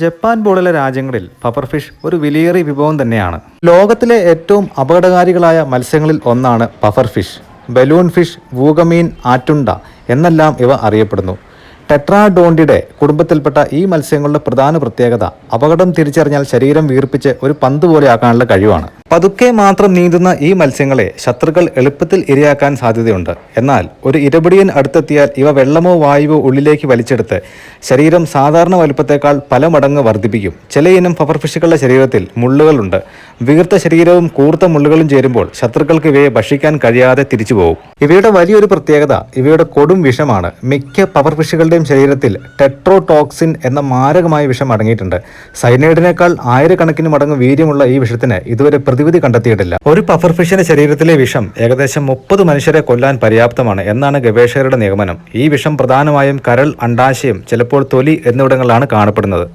Japan പോലുള്ള രാജ്യങ്ങളിൽ പപ്പർ fish ഒരു വിലയേറിയ വിഭവം തന്നെയാണ്. ലോകത്തിലെ ഏറ്റവും അപകടകാരികളായ മത്സ്യങ്ങളിൽ ഒന്നാണ് പഫർ ഫിഷ് ബലൂൺ ഫിഷ് വൂഗമീൻ ആറ്റുണ്ട എന്നെല്ലാം ഇവ അറിയപ്പെടുന്നു. ടെട്രാഡോണ്ടിയുടെ കുടുംബത്തിൽപ്പെട്ട ഈ മത്സ്യങ്ങളുടെ പ്രധാന പ്രത്യേകത അപകടം തിരിച്ചറിഞ്ഞാൽ ശരീരം വീർപ്പിച്ച് ഒരു പന്ത് പോലെയാക്കാനുള്ള കഴിവാണ്. പതുക്കെ മാത്രം നീന്തുന്ന ഈ മത്സ്യങ്ങളെ ശത്രുക്കൾ എളുപ്പത്തിൽ ഇരയാക്കാൻ സാധ്യതയുണ്ട്. എന്നാൽ ഒരു ഇരപിടിയൻ അടുത്തെത്തിയാൽ ഇവ വെള്ളമോ വായുവോ ഉള്ളിലേക്ക് വലിച്ചെടുത്ത് ശരീരം സാധാരണ വലുപ്പത്തേക്കാൾ പല മടങ്ങ് വർദ്ധിപ്പിക്കും. ചിലയിനം പവർഫിഷുകളുടെ ശരീരത്തിൽ മുള്ളുകളുണ്ട്. വീർത്ത ശരീരവും കൂർത്ത മുള്ളുകളും ചേരുമ്പോൾ ശത്രുക്കൾക്ക് ഇവയെ ഭക്ഷിക്കാൻ കഴിയാതെ തിരിച്ചു പോകും. ഇവയുടെ വലിയൊരു പ്രത്യേകത ഇവയുടെ കൊടും വിഷമാണ്. മിക്ക പവർ ഫിഷുകളുടെയും ശരീരത്തിൽ ടെട്രോടോക്സിൻ എന്ന മാരകമായ വിഷം അടങ്ങിയിട്ടുണ്ട്. സൈനൈഡിനേക്കാൾ ആയിരക്കണക്കിന് മടങ്ങ് വീര്യമുള്ള ഈ വിഷത്തിന് ഇതുവരെ പ്രതിവിധി കണ്ടെത്തിയിട്ടില്ല. ഒരു പഫർ ഫിഷിന്റെ ശരീരത്തിലെ വിഷം ഏകദേശം മുപ്പത് മനുഷ്യരെ കൊല്ലാൻ പര്യാപ്തമാണ് എന്നാണ് ഗവേഷകരുടെ നിഗമനം. ഈ വിഷം പ്രധാനമായും കരൾ അണ്ടാശയം ചിലപ്പോൾ തൊലി എന്നിവിടങ്ങളിലാണ് കാണപ്പെടുന്നത്.